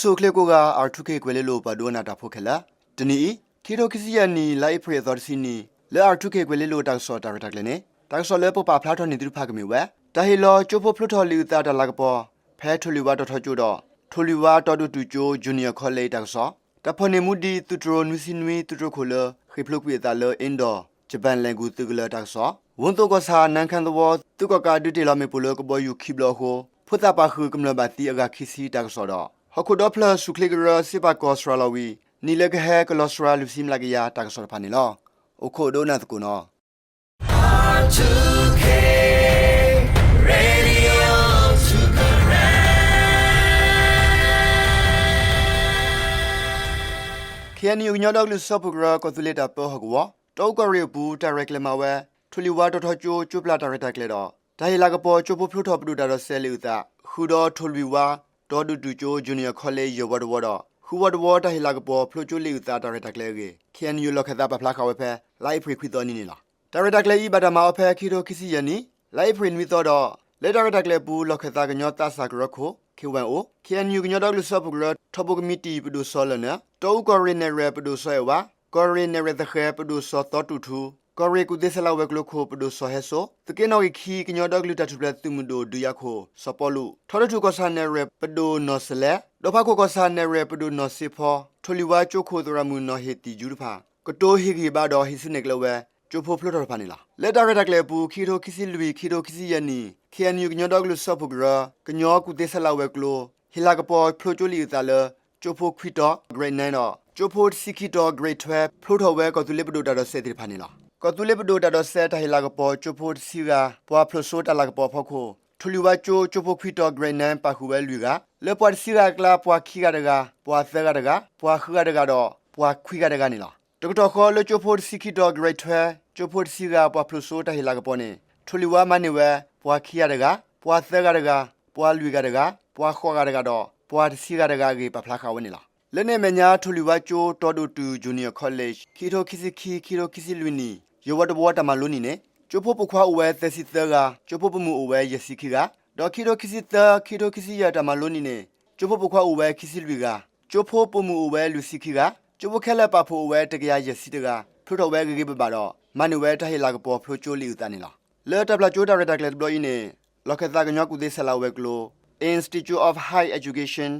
ဆိုကလေကိုကအာထုခေကွေလေလိုပါဒိုနာတာဖိုခဲလာတနီခီတိုခစီယနီလိုက်ဖရီသောစီနီလဲအာထုခေကွေလေလိုတောက်ဆော်တာရတက်လေနေတောက်ဆော်လဲပပဖလာထော်နေတူဖာကမီဝဲတာဟီလောချိုဖိုဖလုထော်လီတာတလာကပေါ်ဖဲထူလီဝါတော်ထော်ကျိုတော့ထူလီဝါတော်တူတူကျိုဂျူနီယာခေါ်လေတောက်ဆော်တဖနေမူဒီတူထရိုနူစီနွီတူထရိုခိုလခိဖလုကွေတာလောအင်ဒိုဂျပန်လန်ကူတူကလတောက်ဆော်ဝန်တော့ကဆာနန်ခန်သောသူကကာဒူတီလာမေပူလောကဘောယူခိဘလောဟိုဖုတာပါခုကမလဘတီအဂခိစီတောက်ဆော်တော့ ဟခုဒပလဆုခလိဂရစိပါကောစထရလဝီနီလကဟဲကလောစထရလူစီမလကယာတောက်ဆော်ဖာနီလောအခုဒိုနာတကူနော် R2K Radio to correct. ခ ्यान ယူညောတော့လူဆော့ပဂရာကောသူလက်တာပေါ်ဟကောတောက်ကရီဘူးဒါရက်လက်မဝဲထူလီဝါတော်တော်ချိုချိုပလာဒါရက်တက်လေတော့ဒါဟီလာကပေါ်ချိုပိုဖလုထော်ပလူတာတော့ဆဲလူတာခူတော်ထူလီဝါ တော်ဒူတူချိုဂျူနီယာကောလိပ်ယောဝတ်ဝတော့ခူဝတ်ဝဒါဟီလာကပေါ်ဖလုချိုလီတာဒါရက်တက်လေကေခ ्यान ယူလောက်ခတာပဖလာခဝဲဖဲလိုက်ဖရီခွီတော်နီနီလားဒါရက်တက်လေဤဘဒမာအဖဲခီတိုခီစီယနီလိုက်ဖရီမီတော်တော့လက်ဒါရက်တက်လေဘူးလောက်ခတာကညောတဆာကရခိုခေဝန်အိုခေန်ယူကညတော့လူဆော့ပဂရထဘကမီတီပဒူဆောလနတောကော်ရီနယ်ရပဒူဆောယဝကော်ရီနယ်ရတခဲပဒူဆောတော့တူထူ ကော်ရီကုသစလာဝက်ကလခိုပဒူဆောဟဲဆိုတကေနောခီကညတော့လူတထူပလက်သူမဒိုဒူယခိုစပေါ်လူထော်ထူကောဆာနယ်ရပဒူနောစလဲဒေါဖခိုကောဆာနယ်ရပဒူနောစီဖောထိုလီဝါချိုခိုဒရမူနောဟေတီဂျူဖာကတိုဟီဂီဘာဒေါ်ဟီစနက်လဝဲကျိုဖိုဖလိုတော်ဖာနေလားလက်တာရတက်လေပူခီတိုခီစီလူခီတိုခီစီယနီခေန်ယူကညတော့လူဆော့ပဂရကညောကုသစလာဝက်ကလိုဟီလာကပေါ်ဖလိုချိုလီတာလကျိုဖိုခွီတော့ grade 9တော့ကျိုဖိုစီခီတော့ grade 12ဖလိုတော်ဝဲကောတူလီပဒိုတာတော့ဆက်တိဖာနေလား ကောတူလီပဒိုတာတော့ဆက်တဟီလာကပေါ်ကျိုဖိုစီကပွာဖလိုဆိုတာလာကပေါ်ဖောက်ခိုထူလီဝါချိုချိုဖိုခွီတော့ grade 9ပါခုဝဲလူကလေပွာစီကကလာပွာခီကတကပွာသကတကပွာခကတကတော့ပွာခွီကတကနေလားတကတော့ခေါ်လို့ချိုဖိုစီခီတော့ grade 12ချိုဖိုစီကပွာဖလိုဆိုတာဟီလာကပေါ်နေထူလီဝါမနေဝဲပွာခီရတကပွာသကတကပွာလူကတကပွာခေါ်ကတကတော့ပွာစီကတကကေပဖလာခဝနေလားလက်နေမညာထူလီဝါချိုတော်တူတူဂျူနီယာကောလိပ်ခီတိုခီစီခီခီတိုခီစီလူနီ ယောဝတ်ဘောတမလူနီနေကျိုဖို့ပခွာအဝဲသစီသကကျိုဖို့ပမှုအဝဲယစီခီကဒေါ်ခီတိုခီစီသခီတိုခီစီရတမလူနီနေကျိုဖို့ပခွာအဝဲခီစီလူကကျိုဖို့ပမှုအဝဲလူစီခီကကျိုဖို့ခဲလက်ပါဖို့အဝဲတကရယစီတကဖလို့တော့ဝဲကေကေပပါတော့မနူဝဲတဟီလာကပေါ်ဖလို့ချိုလီဥတန်နေလားလဲတဘလာချိုတာရတက်လက်ဘလို့င်းနေလောကသကညောကူသေးဆလာဝဲကလို Institute of High Education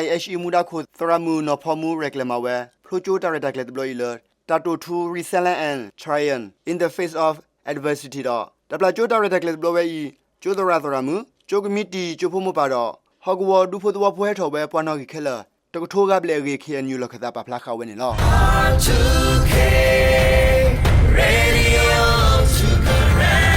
IHE မူဒါခိုသရမူနော်ဖော်မူရက်လမဝဲဖလိုချိုတာရတက်လက်ဘလို့င်းတာ တိုထူ resilient and triumph in the face of adversity တော့တဘလာချိုတာရတက်လက်ဘလို့ဝဲဤချိုဒရာသရမူချိုကမီတီချိုဖို့မပါတော့ဟော့ဂဝဒူဖို့တော့ဖွဲထော်ပဲပွားနော်ကြီးခဲလာတကထိုးကပလေရီခေညူလခတာပဖလာခဝဲနေလော R2K Radio to correct.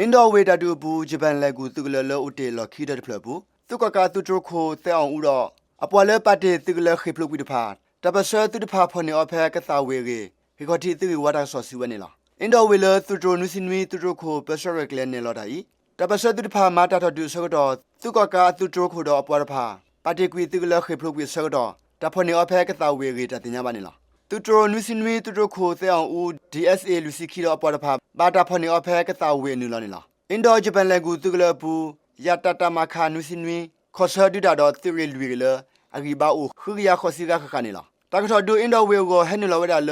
အင်ဒိုဝေတာတူဘူးဂျပန်လက်ကူသူကလလောဥတေလခီဒတ်ဖလဘူးသူကကာသူတခိုတဲအောင်ဥတော့ အပွာလဲပတ်တေသူကလခိဖလုပိတဖာတပဆသူတဖာဖနေအဖဲကသာဝေကေခေခတိသူဝါဒဆောစီဝနေလားအင်ဒိုဝေလသူတနုစင်ဝီသူတခိုပဆရကလနေလောတာဤတပဆသူတဖာမာတာတော်ဒုဆကတော့သူကကာသူတခိုတော့အပွားတဖာပတ်တေကွီသူကလခိဖလုပိဆကတော့တဖနေအဖဲကသာဝေကေတတင်ညာပါနေလားသူတရနုစင်ဝီသူတခိုတဲအောင်ဥ DSA လူစီခီတော့အပွားတဖာဘာတာဖနေအဖဲကသာဝေနူလောနေလားအင်ဒိုဂျပန်လက်ကူသူကလပူယတတမခါနုစင်ဝီခေါ်ဆာဒူဒါတော့သူရီလူရီလ အဂီဘာအိုခူရခေါ်စီကခခနေလားတကတော့ဒူအင်ဒိုဝေကိုဟဲနူလဝဒါလ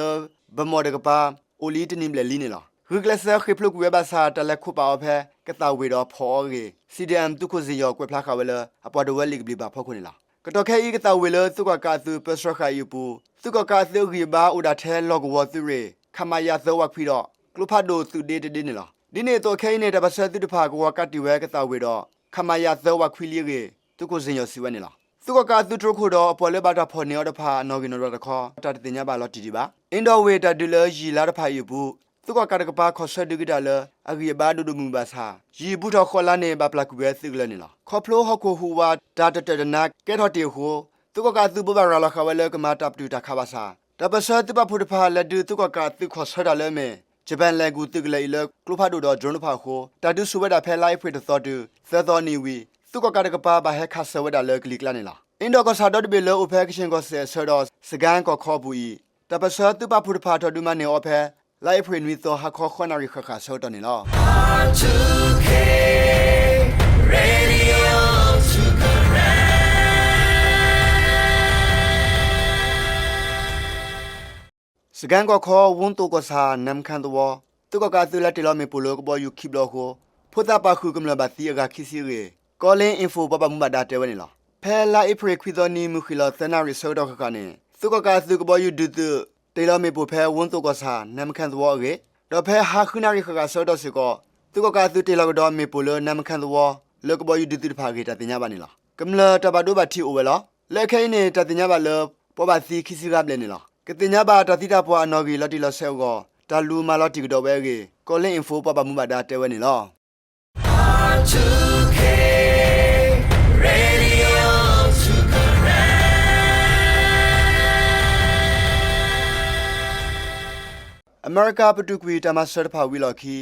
ဘမော်ဒကပါအိုလီတနိမလလီနေလားရဂလက်ဆာခိပလုကဝဲဘာစာတလက်ခုပါအဖဲကတဝေတော့ဖော်ရေစီဒီအမ်တုခုစီယောကွဲဖလာခဝဲလအပေါ်ဒဝဲလီကဘလီဘာဖောက်ခုနေလားကတော့ခဲဤကတဝေလသူကကာသူပစရခါယူပူသူကကာသူဂီဘာဥဒါထဲလော့ကဝသူရေခမယာသဝဖီတော့ကလုဖတ်ဒိုသူဒေတဒေနေလားဒီနေ့တော့ခဲနေတဲ့ပစသူတဖာကဝကတိဝဲကတဝေတော့ခမယာသဝခွီလီရေသူကိုစင်ရစီဝဲနေလား သူကကာသူတခိုတော့အပေါ်လေဘာတာဖော်နေတော့ဖာနော်ဂီနော်တော့ခေါ်တတ်တင်ညာပါလော့တီဒီပါအင်ဒိုဝေတာဒူလဂျီလာတဖာယူဘူးသူကကာတကပါခေါ်ဆွဲဒူဂီတာလအဂီဘာဒူဒူမူဘာစာရီဘူးတော့ခေါ်လာနေဘာပလကူပဲသိကလနေလားခေါ်ဖလိုဟခုဟူဝါဒါတတဒနာကဲတော့တေဟူသူကကာသူဘဘရာလာခဝဲလေကမာတပ်တူတာခါပါစာတပစတိပဖုတဖာလက်ဒူသူကကာသူခေါ်ဆွဲတာလဲမေဂျပန်လန်ကူตึกလေလကလုဖာဒူတော့ဂျွန်ဖာခိုတာတူဆူဝဲတာဖဲလိုက်ဖွေတော်တူသသောနီဝီ သူကကာတကပါဘာဟဲခါဆဝဲတာလေကလီကလာနေလားအင်ဒိုကဆာဒတ်ဘေလောအဖဲကရှင်ကဆဲဆဒတ်စကန်ကခေါ်ဘူးတပစတိပဖုတဖာတော်ဒူမနေအဖဲလိုက်ဖွေနွီသောဟာခေါ်ခွနာရီခခဆောတနေလား R2K Radio to correct. စကန်ကခေါ်ဝွန်းတိုကဆာနမ်ခန်တော်သူကကသလတီလမေပူလောကဘောယူခိဘလောကိုဖိုတာပါခုကမလဘတီအကခိစီရေ ကောလင်းအင်ဖိုဘဘမမဒါတဲဝနေလားဖဲလာအပရိခွီတော်နီမူခီလောသနာရီဆောတော့ခကနေသူကကသူကဘောယူဒူတူတေလမေပူဖဲဝွန်းတိုကဆာနမ်ခန်တော်ရေတော့ဖဲဟာခုနာရီခကဆောတော့စီကောသူကကသူတေလကတော့မေပူလောနမ်ခန်တော်လောကဘောယူဒူတူဖာကေတတင်ညာပါနေလားကမလတဘဒိုဘတီအိုဝဲလားလက်ခိုင်းနေတတင်ညာပါလောပဘစီခိစီကပ်လဲနေလားကတင်ညာဘာတတိတာပွားအနော်ဂီလတိလဆဲကိုတလူမာလတိကတော့ပဲကြီးကောလင်းအင်ဖိုပပမှုမဒါတဲဝဲနေလော R2K Radio အမေရိကပတူကွီတမဆတ်ဖာဝီလော်ခီ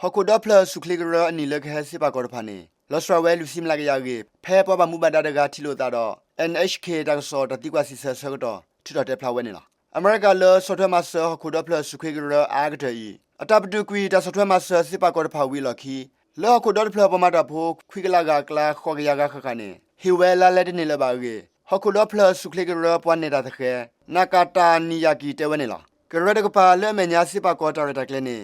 ဟခုဒပလဆုခလီဂရအနီလက်ဟဲစီပါကောဖာနေလောစထရဝဲလူစီမလာကရကြီးဖဲပပမှုမဒါဒကတီလိုတာတော့ NHK တကဆောတတိကွာစီဆဆကတော့ထီတော့တက်ဖလာဝဲနေလားအမေရိကလောဆော့ထွဲမဆာဟခုဒပလဆုခလီဂရအာဂတေအတပတူကွီတဆော့ထွဲမဆာစီပါကောဖာဝီလော်ခီလောခုဒပလပမတာဖိုခွိကလာကကလာခေါကရကခခနေဟီဝဲလာလက်နေလပါကြီးဟခုဒပလဆုခလီဂရပွားနေတာတခဲနာကာတာနီယာကီတဲဝဲနေလား ကရဒကပါလဲမညာစိပကောတာရတကလနေ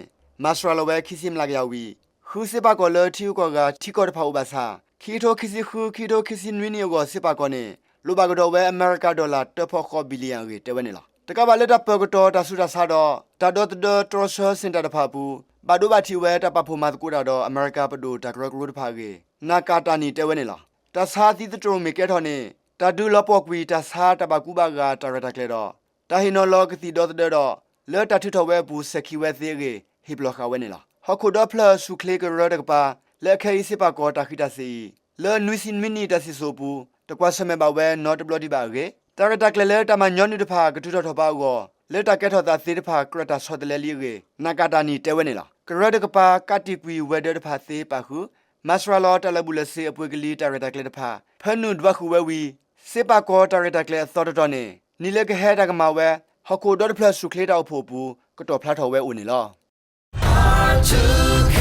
မစရလဝဲခိစိမလာကရောက်ဝီခူစိပကောလတီကောကတီကောတဖောဘာသာခီတိုခိစိခူခီတိုခိစိနွီနီယောစိပကောနေလိုဘကတော့ဝဲအမေရိကဒေါ်လာတဖို့ခေါ်ဘီလီယံကြီးတဲဝဲနေလားတကဘာလက်တပကတော့တဆူတဆာတော့တဒတ်ဒထရဆာစင်တာတဖာပူဘာဒိုဘာတီဝဲတပဖို့မတ်ကူတာတော့အမေရိကပဒိုတကရကရုတဖာကြီးနာကာတာနီတဲဝဲနေလားတဆာတိတတရမီကဲထော်နေတဒူလပေါကွီတဆာတပကူဘာကတရတကလေတော့ တာဟီနိုလောကတိဒေါ်တဲ့တော့လဲတထထဝဲဘူးစကီဝဲသေးရေဟိဘလခဝဲနေလားဟခုဒပလဆုခလေကရဒကပါလဲခဲစိပါကောတာခိတစီလဲနွီစင်မီနီတစီဆိုပူတကွာဆမဲပါဝဲနော့တဘလဒီပါရေတာရတကလေလဲတမညောနိတဖာကတုထထပါကောလဲတကဲထတာသေတဖာကရတာဆောဒလဲလီရေနာကာတာနီတဲဝဲနေလားကရဒကပါကတိကွီဝဲဒတဖာသေးပါခုမစရလောတလဘူးလစေအပွေကလေးတာရတကလေတဖာဖနုဒဘခုဝဲဝီစေပါကောတာရတကလေသောတတော်နေ နီလေကဟဲတကမဝဲဟခုဒတ်ဖလဆုခလေတောက်ဖို့ဘူးကတော့ဖလာထော်ဝဲဦးနေလော R2K